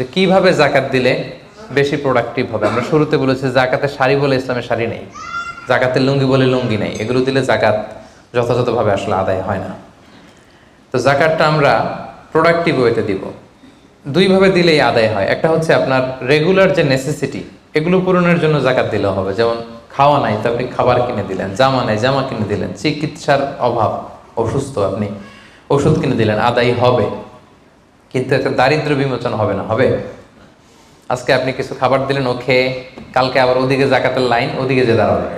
যে কীভাবে জাকাত দিলে বেশি প্রোডাক্টিভ হবে? আমরা শুরুতে বলেছি জাকাতে শাড়ি বলে ইসলামের শাড়ি নেই। জাকাতের লুঙ্গি বলে লুঙ্গি নেই। এগুলো দিলে জাকাত যথাযথভাবে আসলে আদায় হয় না। তো জাকাতটা আমরা প্রোডাক্টিভ ওয়েতে দিব। দুইভাবে দিলেই আদায় হয়। একটা হচ্ছে আপনার রেগুলার যে নেসেসিটি এগুলো পূরণের জন্য জাকাত দিলে হবে। যেমন খাওয়া নাই তো আপনি খাবার কিনে দিলেন, জামা নাই, জামা কিনে দিলেন, চিকিৎসার অভাব, অসুস্থ আপনি ওষুধ কিনে দিলেন, আদায় হবে। কিন্তু একটা দারিদ্র বিমোচন হবে না, হবে? আজকে আপনি কিছু খাবার দিলেন ও খেয়ে কালকে আবার ওদিকে জাকাতের লাইন, ওদিকে যে দাঁড়াবে।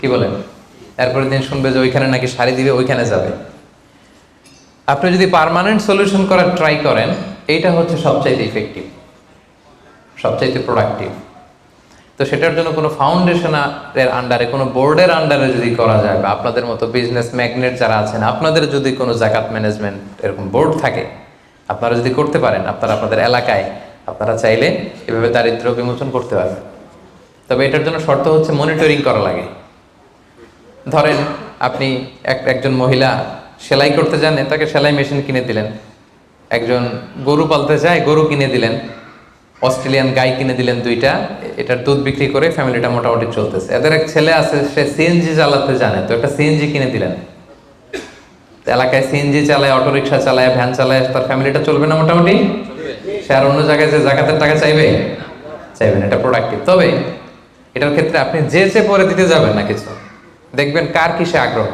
কি বলেন? এরপরের দিন শুনবে যে ওইখানে নাকি শাড়ি দিবে, ওইখানে যাবে। আপনি যদি পার্মানেন্ট সলিউশন করার ট্রাই করেন, এইটা হচ্ছে সবচাইতে ইফেক্টিভ সবচাইতে প্রোডাক্টিভ তো সেটার জন্য কোনো ফাউন্ডেশনের আন্ডারে কোনো বোর্ডের আন্ডারে যদি করা যায় বা আপনাদের মতো বিজনেস ম্যাগনেট যারা আছেন, আপনাদের যদি কোনো জাকাত ম্যানেজমেন্ট এরকম বোর্ড থাকে আপনারা যদি করতে পারেন, আপনারা আপনাদের এলাকায়, আপনারা চাইলে এভাবে দারিদ্র বিমোচন করতে পারবেন। তবে এটার জন্য শর্ত হচ্ছে মনিটরিং করা লাগে। ধরেন আপনি এক, একজন মহিলা সেলাই করতে জানে তাকে সেলাই মেশিন কিনে দিলেন। একজন গরু পালতে চায় গরু কিনে দিলেন। অস্ট্রেলিয়ান গাই কিনে দিলেন দুইটা, এটার দুধ বিক্রি করে ফ্যামিলিটা মোটামুটি চলতেছে। এদের এক ছেলে আছে, সে সিএনজি চালাতে জানে, তো একটা সিএনজি কিনে দিলেন। এলাকায় সিএনজি চালায় অটো রিক্সা চালায় ভ্যান চালায়, তার ফ্যামিলিটা চলবে না মোটামুটি? সে আর অন্য জায়গায় যে জাকাতের টাকা চাইবে? চাইবে না, এটা প্রোডাক্টিভ তবে এটার ক্ষেত্রে আপনি যে চেয়ে পরে দিতে যাবেন না কিছু, দেখবেন কার কিসে আগ্রহ।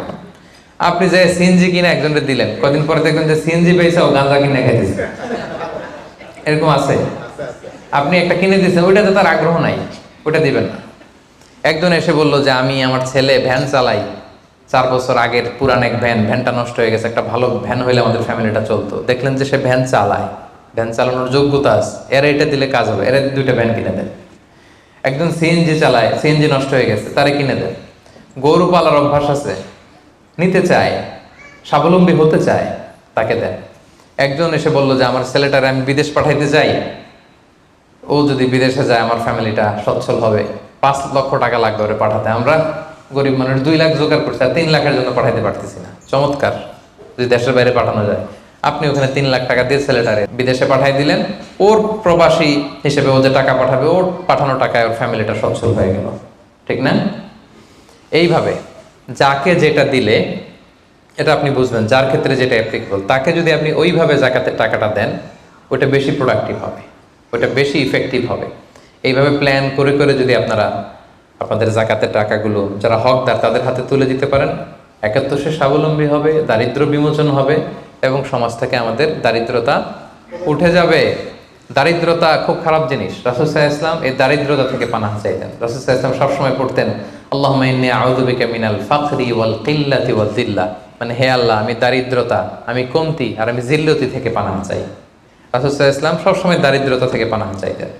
আপনি যে সিএনজি কিনে একজনকে দিলেন, কদিন পরে দেখবেন যে সিএনজি পেয়েছে, ও গাঁজা কিনে খাইতেছে। এরকম আছে। আপনি একটা কিনে দিয়েছেন ওইটাতে তার আগ্রহ নাই ওটা দিবেন না। একজন এসে বলল যে, আমি আমার ছেলে ভ্যান চালাই। চার বছর আগের পুরান এক ভ্যান, ভ্যানটা নষ্ট হয়ে গেছে, একটা ভালো ভ্যান হইলে আমাদের ফ্যামিলিটা চলতো। দেখলেন যে সে ভ্যান চালায়। ভ্যান চালানোর যোগ্যতা আছে। এরা এটা দিলে কাজ হবে। এরা দুইটা ভ্যান কিনে দেয় একজন সিএনজি চালায় সিএনজি নষ্ট হয়ে গেছে, তারে কিনে দেয় গরু পালার অভ্যাস আছে। নিতে চায়, স্বাবলম্বী হতে চায়, তাকে দেন। একজন এসে বলল যে, আমার ছেলেটারে আমি বিদেশ পাঠাইতে চাই। ও যদি বিদেশে যায়, আমার ফ্যামিলিটা সচ্ছল হবে। পাঁচ লক্ষ টাকা লাগবে ওরে পাঠাতে। আমরা গরিব মানুষ দুই লাখ জোগাড় করছি আর তিন লাখের জন্য পাঠাইতে পারতেছি না। চমৎকার, যদি দেশের বাইরে পাঠানো যায়। আপনি ওখানে তিন লাখ টাকা দিয়ে ছেলেটারে বিদেশে পাঠাই দিলেন, ওর প্রবাসী হিসেবে ও যে টাকা পাঠাবে, ওর পাঠানো টাকায় ওর ফ্যামিলিটা সচ্ছল হয়ে গেল। ঠিক না? এইভাবে যাকে যেটা দিলে, এটা আপনি বুঝবেন যার ক্ষেত্রে যেটা অ্যাপ্লিকেবল তাকে যদি আপনি ওইভাবে জাকাতের টাকাটা দেন ওটা বেশি প্রোডাক্টিভ হবে ওটা বেশি ইফেক্টিভ হবে। এইভাবে প্ল্যান করে করে যদি আপনারা আপনাদের জাকাতের টাকাগুলো যারা হকদার, তাদের হাতে তুলে দিতে পারেন। একাত্ত সে স্বাবলম্বী হবে, দারিদ্র বিমোচন হবে এবং সমাজ থেকে আমাদের দারিদ্রতা উঠে যাবে। দারিদ্রতা খুব খারাপ জিনিস। রাসুল সাহা ইসলাম এই দারিদ্রতা থেকে পানাহ চাইতেন রাসুল সাহা ইসলাম সবসময় পড়তেন আল্লাহ মানে হে আল্লাহ, আমি দারিদ্রতা, আমি কমতি আর আমি জিল্লতি থেকে পানাহ চাই রাসুল সাহা ইসলাম সবসময় দারিদ্রতা থেকে পানাহ চাইতেন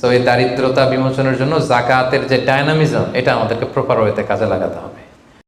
তো এই দারিদ্রতা বিমোচনের জন্য জাকাতের যে ডায়নামিজম এটা আমাদেরকে প্রপার ওয়েতে কাজে লাগাতে হবে।